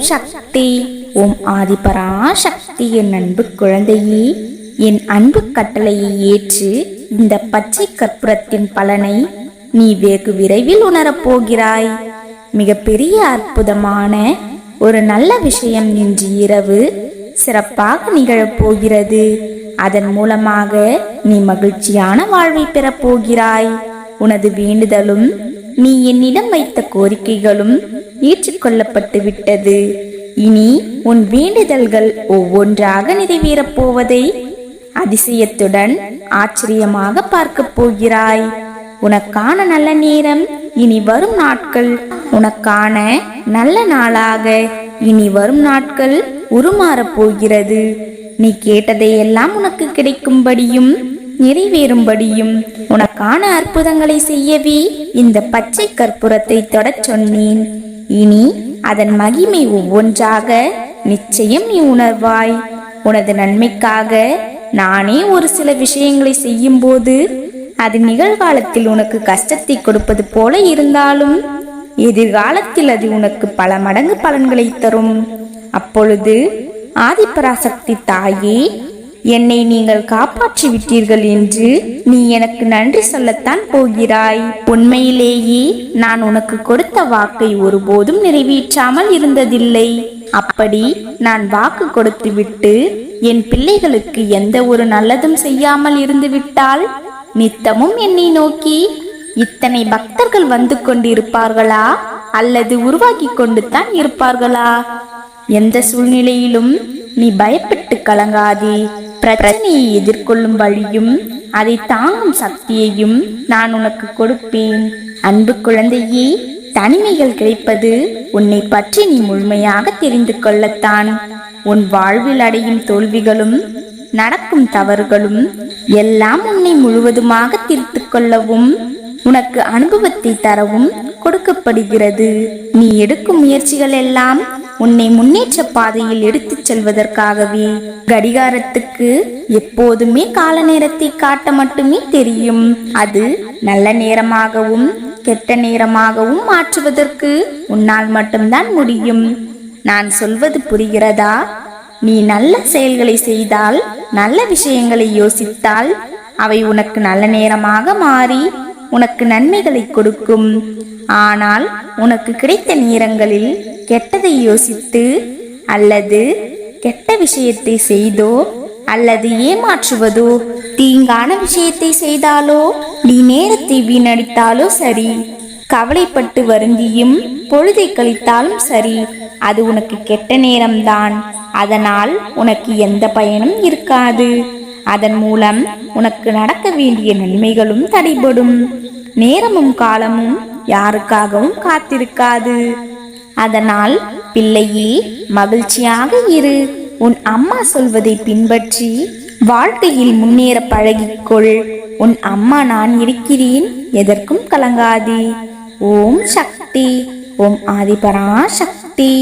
சக்தி. ஓம் ஆதிபரா சக்தி என் அன்பு குழந்தையே. என் அன்பு கட்டளையை ஏற்று இந்த பச்சை கற்பூரத்தின் பலனை நீ வெகு விரைவில் உணரப் போகிறாய். மிகப்பெரிய அற்புதமான ஒரு நல்ல விஷயம் இன்று இரவு சிறப்பாக நிகழப் போகிறது. அதன் மூலமாக நீ மகிழ்ச்சியான வாழ்வை பெறப் போகிறாய். உனது வேண்டுதலும் நீ என்னிடம் வைத்த கோரிக்கைகளும் ஏற்றுக்கொள்ளப்பட்டு விட்டது. இனி உன் வேண்டுதல்கள் ஒவ்வொன்றாக நிறைவேறப் போவதை அதிசயத்துடன் ஆச்சரியமாக பார்க்கப் போகிறாய். உனக்கான நல்ல நேரம் இனி வரும் நாட்கள். உனக்கான நல்ல நாளாக இனி வரும் நாட்கள் உருமாறப் போகிறது. நீ கேட்டதையெல்லாம் உனக்கு கிடைக்கும்படியும் நிறைவேறும்படியும் உனக்கான அற்புதங்களை செய்யவே இந்த பச்சை கற்பூரத்தை தொடச் சொன்னேன். இனி அதன் மகிமை ஒவ்வொன்றாக நிச்சயம் நீ உணர்வாய். உனது நன்மைக்காக நானே ஒரு சில விஷயங்களை செய்யும்போது அது நிகழ்காலத்தில் உனக்கு கஷ்டத்தை கொடுப்பது போல இருந்தாலும் எதிர்காலத்தில் அது உனக்கு பல மடங்கு பலன்களை தரும். அப்பொழுது ஆதிபராசக்தி தாயே என்னை நீங்கள் காப்பாற்றி விட்டீர்கள் என்று நீ எனக்கு நன்றி சொல்லத்தான் போகிறாய். உண்மையிலேயே நான் உனக்கு கொடுத்த வாக்கை ஒருபோதும் நிறைவேற்றாமல் இருந்ததில்லை. அப்படி நான் வாக்கு கொடுத்து விட்டு என் பிள்ளைகளுக்கு எந்த ஒரு நல்லதும் செய்யாமல் இருந்துவிட்டால் நித்தமும் என்னை நோக்கி இத்தனை பக்தர்கள் வந்து கொண்டிருப்பார்களா? அல்லது உருவாக்கி கொண்டு தான் இருப்பார்களா? எந்த சூழ்நிலையிலும் நீ பயப்பட்டு கலங்காதே. பிரச்சனையை எதிர்கொள்ளும் வழியும் அதை தாங்கும் சக்தியையும் நான் உனக்கு கொடுப்பேன். அன்பு குழந்தையே தனிமைகள் கிடைப்பது உன்னை பற்றி நீ முழுமையாக தெரிந்து கொள்ளத்தான். உன் வாழ்வில் அடையும் தோல்விகளும் நடக்கும் தவறுகளும் எல்லாம் உன்னை முழுவதுமாக தீர்த்து கொள்ளவும் உனக்கு அனுபவத்தை தரவும் கொடுக்கப்படுகிறது. நீ எடுக்கும் முயற்சிகள் எல்லாம் உன்னை முன்னேற்ற பாதையில் எடுத்துச் செல்வதற்காகவே. கடிகாரத்துக்கு எப்போதுமே கால நேரத்தை காட்ட மட்டுமே தெரியும். அது நல்ல நேரமாகவும் கெட்ட நேரமாகவும் மாற்றுவதற்கு உன்னால் மட்டும்தான் முடியும். நான் சொல்வது புரிகிறதா? நீ நல்ல செயல்களை செய்தால் நல்ல விஷயங்களை யோசித்தால் அவை உனக்கு நல்ல நேரமாக மாறி உனக்கு நன்மைகளை கொடுக்கும். ஆனால் உனக்கு கிடைத்த நேரங்களில் கெட்டதை யோசித்து அல்லது கெட்ட விஷயத்தை செய்தோ அல்லது ஏமாற்றுவதோ தீங்கான விஷயத்தை செய்தாலோ நீ நேரத்தை வீணடித்தாலோ சரி. கவலைப்பட்டு வருந்தியும் பொழுதை கழித்தாலும் சரி. அது உனக்கு கெட்ட நேரம்தான். அதனால் உனக்கு எந்த பயனும் இருக்காது. அதன் மூலம் உனக்கு நடக்க வேண்டிய நன்மைகளும் தடைபடும். நேரமும் காலமும் யாருக்காகவும் காத்திருக்காது. அதனால் பிள்ளையே மகிழ்ச்சியாக இரு. உன் அம்மா சொல்வதை பின்பற்றி வாழ்க்கையில் முன்னேற பழகிக்கொள். உன் அம்மா நான் இருக்கிறேன் எதற்கும் கலங்காதே. ஓம் சக்தி ஓம் ஆதிபரா சக்தி